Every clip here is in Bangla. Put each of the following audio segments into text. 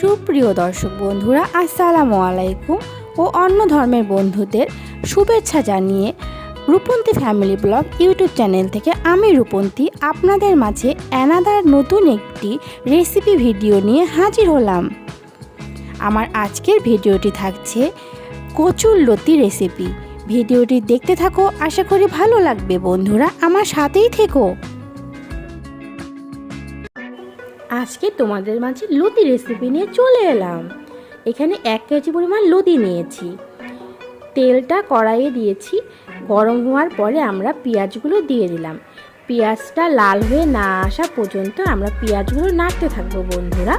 সুপ্রিয় দর্শক বন্ধুরা, আসসালামু আলাইকুম ও অন্য ধর্মের বন্ধুদের শুভেচ্ছা জানিয়ে Rupanti family blog YouTube channel থেকে আমি রূপন্তী আপনাদের মাঝে অ্যানাদার নতুন একটি রেসিপি ভিডিও নিয়ে হাজির হলাম। আমার আজকের ভিডিওটি থাকছে কচুর লতি রেসিপি ভিডিওটি দেখতে থাকো, আশা করি ভালো লাগবে বন্ধুরা, আমার সাথেই থেকো। আজকে তোমাদের মাঝে লতি রেসিপি নিয়ে চলে এলাম। এখানে এক কেজি পরিমাণ লতি নিয়েছি। তেলটা কড়াইয়ে দিয়েছি। গরম হওয়ার পরে আমরা পেঁয়াজগুলো দিয়ে দিলাম। পেঁয়াজটা লাল হয়ে না আসা পর্যন্ত আমরা পেঁয়াজগুলো নাড়তে থাকব বন্ধুরা।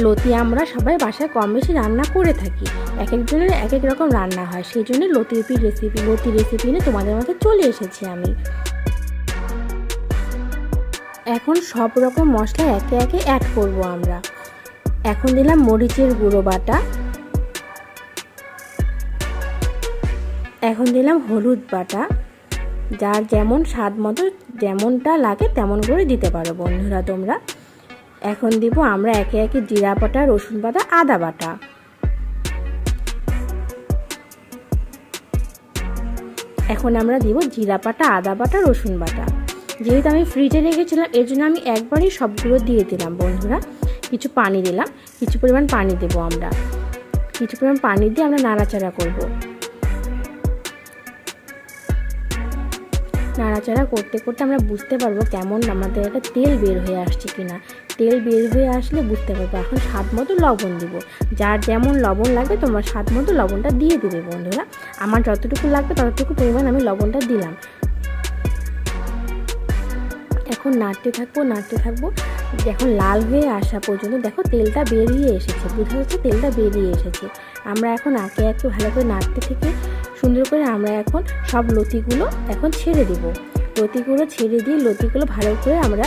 লতি আমরা সবাই বাসায় কম বেশি রান্না করে থাকি। এক একজনের এক এক রকম রান্না হয়। সেই জন্য লতি রেসিপি লতি রেসিপি নিয়ে তোমাদের মধ্যে চলে এসেছি আমি। এখন সব রকম মশলা একে একে অ্যাড করব আমরা। এখন দিলাম মরিচের গুঁড়ো বাটা। এখন দিলাম হলুদ বাটা। যার যেমন স্বাদ মতো, যেমনটা লাগে তেমন করে দিতে পারো বন্ধুরা তোমরা। এখন দিব আমরা একে একে জিরা বাটা, রসুন বাটা, আদা বাটা। এখন আমরা দিব জিরা বাটা, আদা বাটা, রসুন বাটা। যেহেতু আমি ফ্রিজে রেখেছিলাম, এর জন্য আমি একবারই সবগুলো দিয়ে দিলাম, বন্ধুরা। কিছু পানি দিলাম, কিছু পরিমাণ পানি দেবো আমরা। কিছু পরিমাণ পানি দিয়ে আমরা নাড়াচাড়া করব। নাড়াচাড়া করতে করতে আমরা বুঝতে পারব কেমন আমাদের একটা তেল বের হয়ে আসছে কিনা। তেল বের হয়ে আসলে বুঝতে পারব, এখন স্বাদ মতো লবণ দিব। যার যেমন লবণ লাগবে, তোমার স্বাদ মতো লবণটা দিয়ে দেবে, বন্ধুরা। আমার যতটুকু লাগবে, ততটুকু পরিমাণ আমি লবণটা দিলাম। এখন নাড়তে থাকব নাড়তে থাকব। এখন লাল হয়ে আসা পর্যন্ত দেখো তেলটা বেরিয়ে এসেছে বোঝা যাচ্ছে তেলটা বেরিয়ে এসেছে। আমরা এখন আঁকে একে ভালো করে নাড়তে থেকে সুন্দর করে আমরা এখন সব লতিগুলো এখন ছেড়ে দেব। লতিগুলো ছেড়ে দিয়ে লতিগুলো ভালো করে আমরা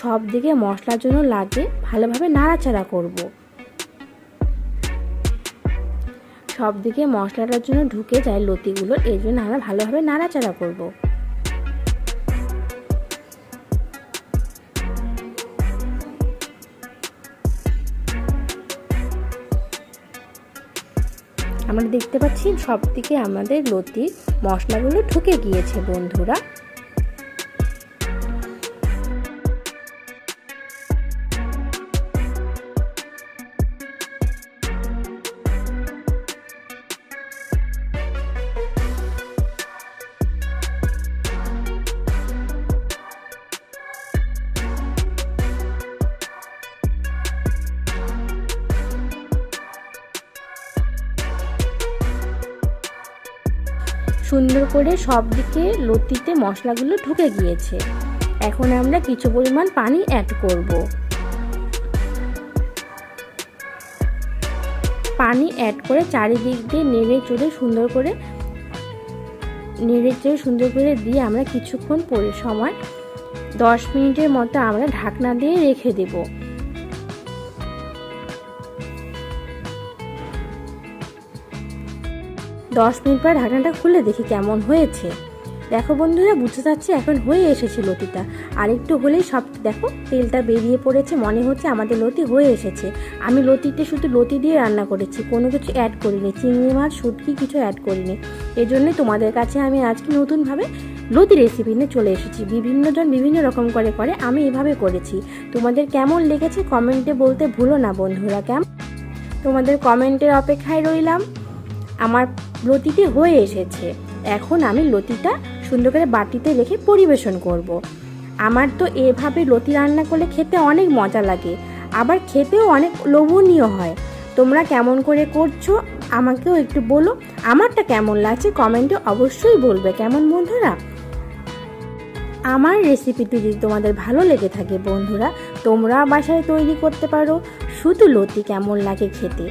সব দিকে মশলার জন্য লাগে ভালোভাবে নাড়াচাড়া করব। সব দিকে মশলাটার জন্য ঢুকে যায় লতিগুলো এই জন্য আমরা ভালোভাবে নাড়াচাড়া করব। আমরা দেখতে পাচ্ছি সব দিকে আমাদের লতির মশলাগুলো ঢুকে গিয়েছে বন্ধুরা। সুন্দর করে সব দিকে লতিতে মশলাগুলো ঢুকে গিয়েছে। এখন আমরা কিছু পরিমাণ পানি অ্যাড করব। পানি অ্যাড করে চারিদিক দিয়ে নেড়ে চড়ে সুন্দর করে নেড়ে চেড়ে সুন্দর করে দিয়ে আমরা কিছুক্ষণ পরে সময় দশ মিনিটের মতো আমরা ঢাকনা দিয়ে রেখে দেবো। দশ মিনিট পর ঢাকনাটা খুলে দেখি কেমন হয়েছে। দেখো বন্ধুরা, বুঝতে পারছি এখন হয়ে এসেছে লতিটা। আর একটু হলেই সব, দেখো, তেলটা বেরিয়ে পড়েছে, মনে হচ্ছে আমাদের লতি হয়ে এসেছে। আমি লতিতে শুধু লতি দিয়ে রান্না করেছি, কোনো কিছু অ্যাড করিনি, চিংড়ি মাছ, শুটকি কিছু অ্যাড করিনি। এই জন্যই তোমাদের কাছে আমি আজকে নতুনভাবে লতি রেসিপি নিয়ে চলে এসেছি। বিভিন্নজন বিভিন্ন রকম করে করে আমি এভাবে করেছি। তোমাদের কেমন লেগেছে কমেন্টে বলতে ভুলো না বন্ধুরা কেমন তোমাদের কমেন্টের অপেক্ষায় রইলাম। আমার লতিটি হয়ে এসেছে। এখন আমি লতিটা সুন্দর করে বাটিতে রেখে পরিবেশন করব। আমার তো এভাবে লতি রান্না করলে খেতে অনেক মজা লাগে, আবার খেতেও অনেক লোভনীয় হয়। তোমরা কেমন করে করছ আমাকেও একটু বলো। আমারটা কেমন লাগছে কমেন্টে অবশ্যই বলবে, কেমন বন্ধুরা? আমার রেসিপিটি যদি তোমাদের ভালো লেগে থাকে বন্ধুরা তোমরা বাসায় তৈরি করতে পারো। শুধু লতি কেমন লাগে খেতে।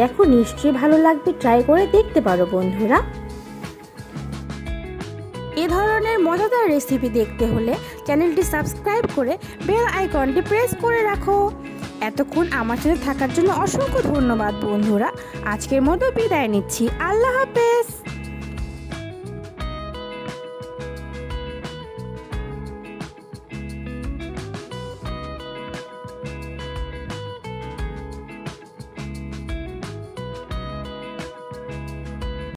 দেখো নিশ্চয়ই ভালো লাগবে ট্রাই করে দেখতে পারো বন্ধুরা। এ ধরনের মজাদার রেসিপি দেখতে হলে চ্যানেলটি সাবস্ক্রাইব করে বেল আইকনটি প্রেস করে রাখো। এতক্ষণ আমার সাথে থাকার জন্য অসংখ্য ধন্যবাদ বন্ধুরা। আজকের মতো বিদায় নিচ্ছি। আল্লাহ হাফেজ।